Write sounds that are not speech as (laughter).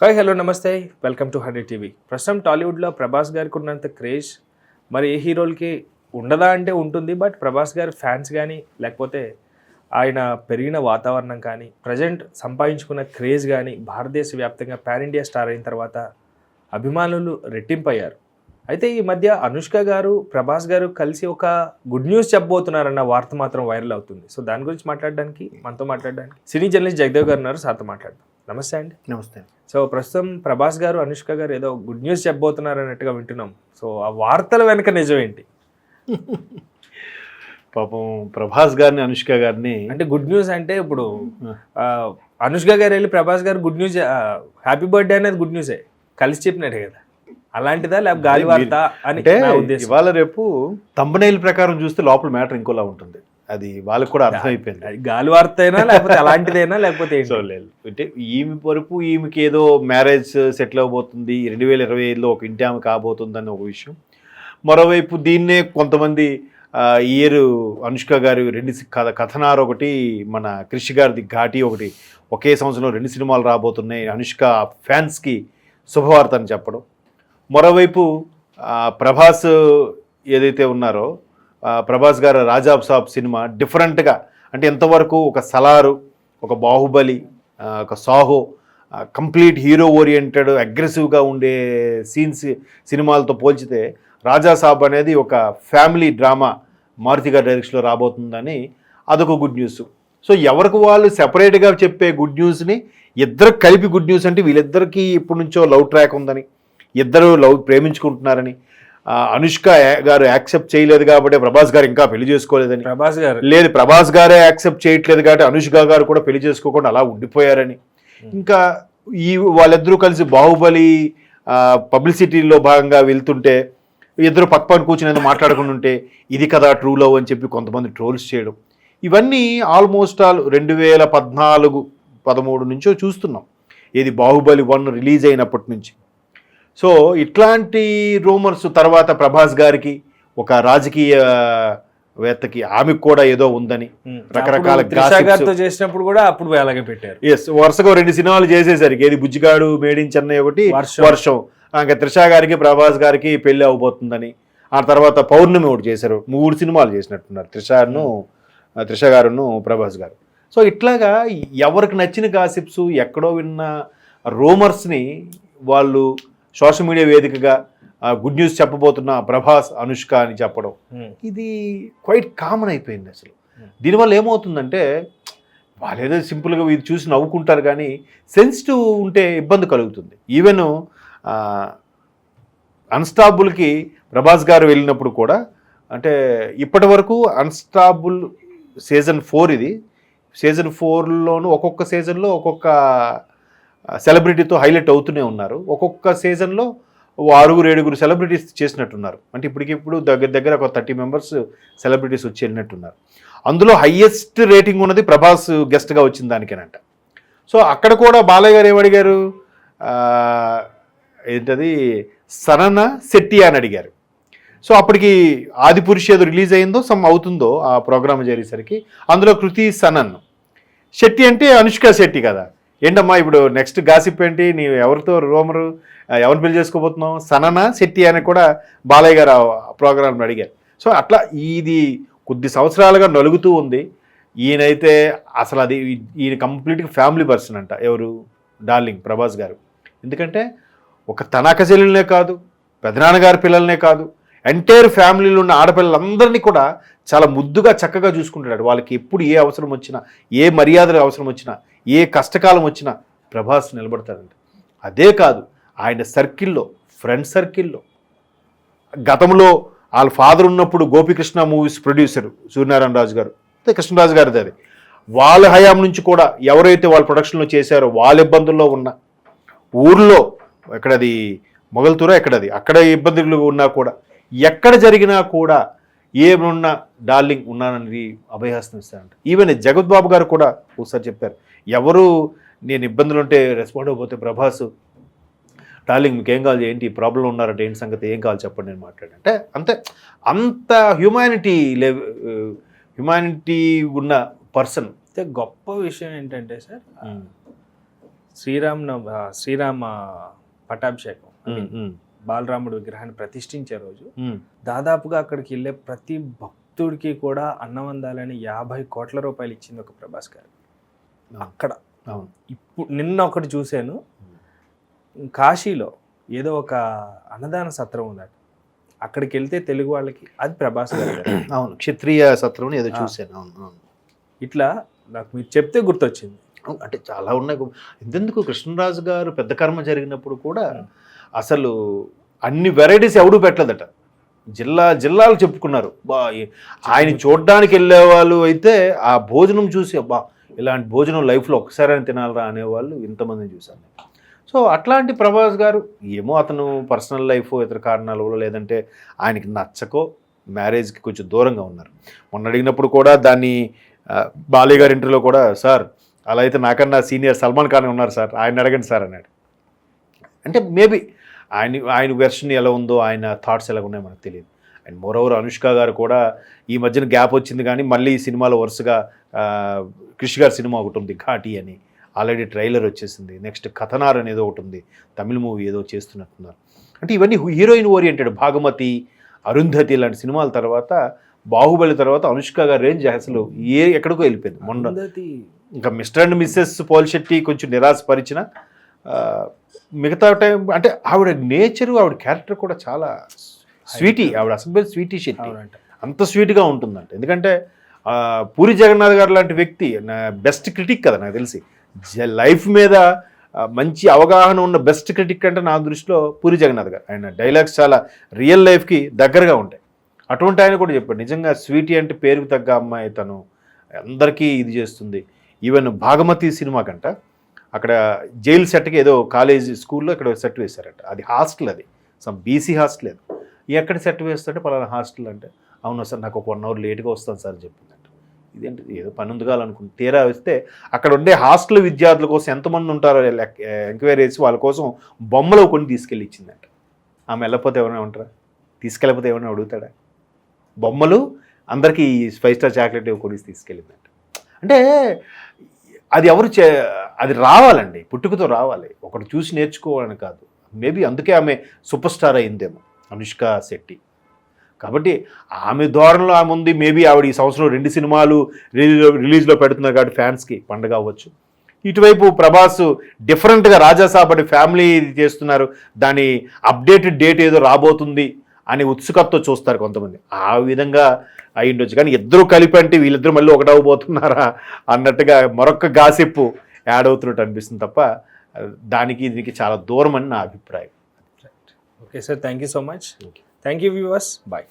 Hi hello నమస్తే. Welcome to hundred TV ప్రస్తుతం టాలీవుడ్లో ప్రభాస్ గారికి ఉన్నంత క్రేజ్ మరి ఏ హీరోలకి ఉండదా అంటే ఉంటుంది బట్ ప్రభాస్ గారి ఫ్యాన్స్ కానీ లేకపోతే ఆయన పెరిగిన వాతావరణం కానీ ప్రజెంట్ సంపాదించుకున్న క్రేజ్ కానీ భారతదేశ వ్యాప్తంగా పాన్ ఇండియా స్టార్ అయిన తర్వాత అభిమానులు రెట్టింపయ్యారు. అయితే ఈ మధ్య అనుష్క గారు ప్రభాస్ గారు కలిసి ఒక గుడ్ న్యూస్ చెప్పబోతున్నారన్న వార్త మాత్రం వైరల్ అవుతుంది. సో దాని గురించి మాట్లాడడానికి మనతో మాట్లాడడానికి సినీ జర్నలిస్ట్ జగదేవ్ గారు ఉన్నారు. సార్తో మాట్లాడదాం. నమస్తే అండి. నమస్తే. సో ప్రస్తుతం ప్రభాస్ గారు అనుష్క గారు ఏదో గుడ్ న్యూస్ చెప్పబోతున్నారు అన్నట్టుగా వింటున్నాం. సో ఆ వార్తల వెనక నిజం ఏంటి? పాపం ప్రభాస్ గారిని అనుష్క గారిని అంటే గుడ్ న్యూస్ అంటే ఇప్పుడు అనుష్క గారు వెళ్ళి ప్రభాస్ గారు గుడ్ న్యూస్ హ్యాపీ బర్త్డే అనేది గుడ్ న్యూసే. కలిసి చెప్పినట్టే కదా. అలాంటిదా? లేకపోతే గాలి వార్త అని అంటే ఇవాళ రేపు తంబనైల్ ప్రకారం చూస్తే లోపల మ్యాటర్ ఇంకోలా ఉంటుంది. అది వాళ్ళకి కూడా అర్థమైపోయింది. అది గాలి వార్త అయినా లేకపోతే అలాంటిదైనా లేకపోతే లేదు అంటే ఈమె వరకు ఈమెకి ఏదో మ్యారేజ్ సెటిల్ అవబోతుంది రెండు వేల ఇరవై ఐదులో ఒక ఇంటి ఆమె కాబోతుందని ఒక విషయం. మరోవైపు దీన్నే కొంతమంది ఇయర్ అనుష్క గారు రెండు కథ కథనారు ఒకటి మన కృషి గారిది ఘాటి ఒకటి ఒకే సంవత్సరంలో రెండు సినిమాలు రాబోతున్నాయి. అనుష్క ఫ్యాన్స్కి శుభవార్త అని చెప్పడం. మరోవైపు ప్రభాస్ ఏదైతే ఉన్నారో ప్రభాస్ గారు రాజాబ్ సాబ్ సినిమా డిఫరెంట్గా అంటే ఎంతవరకు ఒక సలారు ఒక బాహుబలి ఒక సాహో కంప్లీట్ హీరో ఓరియంటెడ్ అగ్రెసివ్గా ఉండే సీన్స్ సినిమాలతో పోల్చితే రాజా సాబ్ అనేది ఒక ఫ్యామిలీ డ్రామా మారుతి గారి డైరెక్షన్లో రాబోతుందని అదొక గుడ్ న్యూస్ సో ఎవరికి వాళ్ళు సెపరేట్గా చెప్పే గుడ్ న్యూస్ని ఇద్దరు కలిపి గుడ్ న్యూస్ అంటే వీళ్ళిద్దరికీ ఇప్పటి నుంచో లవ్ ట్రాక్ ఉందని ఇద్దరు లవ్ ప్రేమించుకుంటున్నారని అనుష్క గారు యాక్సెప్ట్ చేయలేదు కాబట్టి ప్రభాస్ గారు ఇంకా పెళ్ళి చేసుకోలేదని. ప్రభాస్ గారు. లేదు ప్రభాస్ గారే యాక్సెప్ట్ చేయట్లేదు కాబట్టి అనుష్క గారు కూడా పెళ్ళి చేసుకోకుండా అలా ఉండిపోయారని. ఇంకా ఈ వాళ్ళిద్దరూ కలిసి బాహుబలి పబ్లిసిటీలో భాగంగా వెళ్తుంటే ఇద్దరు పక్క పక్కన కూర్చుని మాట్లాడుకుని ఉంటే ఇది కదా ట్రూ లవ్ అని చెప్పి కొంతమంది ట్రోల్స్ చేయడం. ఇవన్నీ ఆల్మోస్ట్ ఆల్ రెండు వేల పద్నాలుగు పదమూడు నుంచో చూస్తున్నాం. ఇది బాహుబలి వన్ రిలీజ్ అయినప్పటి నుంచి. సో ఇట్లాంటి రూమర్స్ తర్వాత ప్రభాస్ గారికి ఒక రాజకీయ వేత్తకి ఆమెకు కూడా ఏదో ఉందని. రకరకాల. గారితో చేసినప్పుడు కూడా అప్పుడు అలాగే పెట్టారు ఎస్ వరుసగా రెండు సినిమాలు చేసేసరికి ఏది బుజ్జిగాడు మేడ్ ఇన్ చెన్నై ఒకటి వర్షం. ఇంకా త్రిష గారికి ప్రభాస్ గారికి పెళ్ళి అవబోతుందని ఆ తర్వాత పౌర్ణమి ఒకటి చేశారు మూడు సినిమాలు చేసినట్టున్నారు త్రిషను త్రిష గారును ప్రభాస్ గారు సో ఇట్లాగా ఎవరికి నచ్చిన గాసిప్స్ ఎక్కడో విన్న రూమర్స్ని వాళ్ళు సోషల్ మీడియా వేదికగా గుడ్ న్యూస్ చెప్పబోతున్న ప్రభాస్ అనుష్క అని చెప్పడం. ఇది క్వైట్ కామన్ అయిపోయింది అసలు. దీనివల్ల ఏమవుతుందంటే వాళ్ళు ఏదో సింపుల్గా ఇది చూసి నవ్వుకుంటారు కానీ సెన్సిటివ్ ఉంటే ఇబ్బంది కలుగుతుంది. ఈవెన్ అన్స్టాబుల్కి ప్రభాస్ గారు వెళ్ళినప్పుడు కూడా అంటే ఇప్పటి వరకు అన్స్టాబుల్ సీజన్ ఫోర్ ఇది. సీజన్ ఫోర్లోను ఒక్కొక్క సీజన్లో ఒక్కొక్క సెలబ్రిటీతో హైలైట్ అవుతూనే ఉన్నారు. ఒక్కొక్క సీజన్లో ఆరుగురు ఏడుగురు సెలబ్రిటీస్ చేసినట్టున్నారు. అంటే ఇప్పటికిప్పుడు దగ్గర దగ్గర ఒక థర్టీ మెంబర్స్ సెలబ్రిటీస్ వచ్చి వెళ్ళినట్టున్నారు. అందులో హయ్యెస్ట్ రేటింగ్ ఉన్నది ప్రభాస్ గెస్ట్గా వచ్చిన దానికేనంట. సో అక్కడ కూడా బాలయ్య గారు ఏమడిగారు? అడిగారు ఏంటది? సనన శెట్టి అని అడిగారు. సో అప్పటికి ఆదిపురుష్ ఏదో రిలీజ్ అయిందో సమ్ అవుతుందో ఆ ప్రోగ్రామ్ జరిగేసరికి అందులో కృతి సనన్. శెట్టి అంటే అనుష్క శెట్టి కదా. ఏంటమ్మా ఇప్పుడు నెక్స్ట్ గాసిప్ ఏంటి? నీ ఎవరితో రోమరు ఎవరిని పెళ్ళి చేసుకోబోతున్నావు? సనన శెట్టి అని కూడా బాలయ్య గారు ఆ ప్రోగ్రాంలో అడిగారు. సో అట్లా ఇది కొద్ది సంవత్సరాలుగా నలుగుతూ ఉంది. ఈయనైతే అసలు అది ఈయన కంప్లీట్గా ఫ్యామిలీ పర్సన్ అంట. ఎవరు? డార్లింగ్ ప్రభాస్ గారు. ఎందుకంటే ఒక తనాక చెల్లెలనే కాదు పెదనాన్నగారి పిల్లలనే కాదు ఎంటైర్ ఫ్యామిలీలో ఉన్న ఆడపిల్లలందరినీ కూడా చాలా ముద్దుగా చక్కగా చూసుకుంటాడు. వాళ్ళకి ఎప్పుడు ఏ అవసరం వచ్చినా ఏ మర్యాదలు అవసరం వచ్చినా ఏ కష్టకాలం వచ్చినా ప్రభాస్ నిలబడతాడంట అదే కాదు ఆయన సర్కిల్లో ఫ్రెండ్ సర్కిల్లో. గతంలో వాళ్ళ ఫాదర్ ఉన్నప్పుడు గోపికృష్ణ మూవీస్ ప్రొడ్యూసర్ సూర్యనారాయణ రాజు గారు అదే కృష్ణరాజు గారిది అది. వాళ్ళ హయాం నుంచి కూడా ఎవరైతే వాళ్ళ ప్రొడక్షన్లో చేశారో వాళ్ళ ఇబ్బందుల్లో ఉన్న ఊర్లో ఎక్కడది మొగల్తూర ఎక్కడది అక్కడ ఇబ్బందులు ఉన్నా కూడా ఎక్కడ జరిగినా కూడా ఏమున్నా డార్లింగ్ ఉన్నానని అభయహస్తం ఇస్తారంట. ఈవెన్ జగద్బాబు గారు కూడా ఒకసారి చెప్పారు ఎవరు నేను ఇబ్బందులు ఉంటే రెస్పాండ్ అయిపోతే ప్రభాస్ డార్లింగ్ మీకు ఏం కావాలి? ఏంటి? ప్రాబ్లం ఉన్నారంటే ఏంటి సంగతి? ఏం కావాలి చెప్పండి నేను మాట్లాడంటే అంతే అంత హ్యుమానిటీ లెవ్ హ్యుమానిటీ ఉన్న పర్సన్ అయితే గొప్ప విషయం ఏంటంటే సార్ శ్రీరామ్ శ్రీరామ ఉమ్, బాలరాముడు విగ్రహాన్ని ప్రతిష్ఠించే రోజు. దాదాపుగా అక్కడికి వెళ్ళే ప్రతి భక్తుడికి కూడా అన్నం అందాలని యాభై కోట్ల రూపాయలు ఇచ్చింది ఒక ప్రభాస్ గారు. అక్కడ. అవును. ఇప్పుడు నిన్న ఒకటి చూశాను. కాశీలో ఏదో ఒక అన్నదాన సత్రం ఉందట. అక్కడికి వెళ్తే తెలుగు వాళ్ళకి అది ప్రభాస్ గారు. (clears throat) అవును. క్షత్రియ సత్రం ఏదో. చూశాను. అవును అవును. ఇట్లా నాకు మీరు చెప్తే గుర్తొచ్చింది. అంటే చాలా ఉన్నాయి. ఎందుకు కృష్ణరాజు గారు పెద్ద కర్మ జరిగినప్పుడు కూడా అసలు అన్ని వెరైటీస్ ఎవడు పెట్టలేదట. జిల్లా జిల్లాలు చెప్పుకున్నారు. బా ఆయన చూడడానికి వెళ్ళే వాళ్ళు అయితే ఆ భోజనం చూసి అబ్బా ఇలాంటి భోజనం లైఫ్లో ఒక్కసారి తినాలరా అనేవాళ్ళు ఇంతమందిని చూశాను సో అట్లాంటి ప్రభాస్ గారు ఏమో అతను పర్సనల్ లైఫ్ ఇతర కారణాల వల్ల లేదంటే ఆయనకి నచ్చకో మ్యారేజ్కి కొంచెం దూరంగా ఉన్నారు. మొన్న అడిగినప్పుడు కూడా దాన్ని బాలయ్య గారి ఇంటర్లో కూడా సార్ అలా అయితే నాకన్నా సీనియర్ సల్మాన్ ఖాన్ ఉన్నారు సార్ ఆయన అడగండి సార్ అన్నాడు. అంటే మేబీ ఆయన ఆయన వెర్షన్ ఎలా ఉందో ఆయన థాట్స్ ఎలా ఉన్నాయో మనకు తెలియదు. అండ్ మోరోవర్ అనుష్క గారు కూడా ఈ మధ్యన గ్యాప్ వచ్చింది కానీ మళ్ళీ ఈ సినిమాలో వరుసగా క్రిష్ గారి సినిమా ఒకటి ఉంది ఘాటి అని. ఆల్రెడీ ట్రైలర్ వచ్చేసింది. నెక్స్ట్ కథనార్ అనేది ఒకటి ఉంది. తమిళ మూవీ ఏదో చేస్తున్నట్టున్నారు. అంటే ఇవన్నీ హీరోయిన్ ఓరియంటెడ్. భాగమతి అరుంధతి లాంటి సినిమాల తర్వాత బాహుబలి తర్వాత అనుష్క గారి రేంజ్ అసలు ఏ ఎక్కడికో వెళ్ళిపోయింది. మొన్న ఇంకా Mr and Mrs Pol Shetty కొంచెం నిరాశపరిచిన మిగతా టైం అంటే ఆవిడ నేచర్ ఆవిడ క్యారెక్టర్ కూడా చాలా స్వీటీ ఆవిడ అసలు స్వీటీ శెట్టి. అంత స్వీట్గా ఉంటుందంట. ఎందుకంటే పూరి జగన్నాథ్ గారు లాంటి వ్యక్తి నా బెస్ట్ క్రిటిక్ కదా నాకు తెలిసి. జ- లైఫ్ మీద మంచి అవగాహన ఉన్న బెస్ట్ క్రిటిక్ అంటే నా దృష్టిలో పూరి జగన్నాథ్ గారు. ఆయన డైలాగ్స్ చాలా రియల్ లైఫ్కి దగ్గరగా ఉంటాయి. అటువంటి ఆయన కూడా చెప్పాడు నిజంగా స్వీటీ అంటే పేరుకు తగ్గ అమ్మాయి తను అందరికీ ఇది చేస్తుంది. ఈవెన్ భాగమతి సినిమా కంట అక్కడ జైలు సెట్కి ఏదో కాలేజ్ స్కూల్లో ఇక్కడ సెట్ వేశారట. అది హాస్టల్ అది. సమ్ బీసీ హాస్టల్ అది. ఎక్కడ సెట్ వేస్తుంటే పలానా హాస్టల్ అంటే. అవును సార్ నాకు ఒక వన్ అవర్ లేట్గా వస్తాను సార్ చెప్పిందంట. ఇదేంటి ఏదో పని ఉంది తీరా వస్తే అక్కడ ఉండే హాస్టల్ విద్యార్థుల కోసం ఎంతమంది ఉంటారో ఎంక్వైరీ చేసి వాళ్ళ కోసం బొమ్మలు కొన్ని తీసుకెళ్ళి ఇచ్చిందంట ఆమె వెళ్ళకపోతే ఎవరైనా ఉంటారా? తీసుకెళ్ళకపోతే ఎవరైనా అడుగుతాడా? బొమ్మలు అందరికీ ఫైవ్ స్టార్ చాక్లెట్ కొనిసి తీసుకెళ్ళిందంట. అంటే అది ఎవరు చే అది రావాలండి. పుట్టుకతో రావాలి. ఒకటి చూసి నేర్చుకోవాలని కాదు. మేబీ అందుకే ఆమె సూపర్ స్టార్ అయిందేమో. అనుష్క శెట్టి. కాబట్టి ఆమె ధోరణిలో ఆమె ఉంది. మేబీ ఆవిడ ఈ సంవత్సరం రెండు సినిమాలు రిలీజ్లో రిలీజ్లో పెడుతున్నారు కాబట్టి ఫ్యాన్స్కి పండగ అవ్వచ్చు. ఇటువైపు ప్రభాస్ డిఫరెంట్గా రాజాసాబడి ఫ్యామిలీ చేస్తున్నారు. దాని అప్డేటెడ్ డేట్ ఏదో రాబోతుంది అని ఉత్సుకతతో చూస్తారు కొంతమంది. ఆ విధంగా అయి ఉండొచ్చు కానీ ఇద్దరు కలిపి అంటే వీళ్ళిద్దరు మళ్ళీ ఒకటవబోతున్నారా అన్నట్టుగా మరొక గాసిప్పు యాడ్ అవుతున్నట్టు అనిపిస్తుంది తప్ప దానికి దీనికి చాలా దూరం అని నా అభిప్రాయం. Okay, sir. Thank you so much. Thank you, thank you viewers. Bye.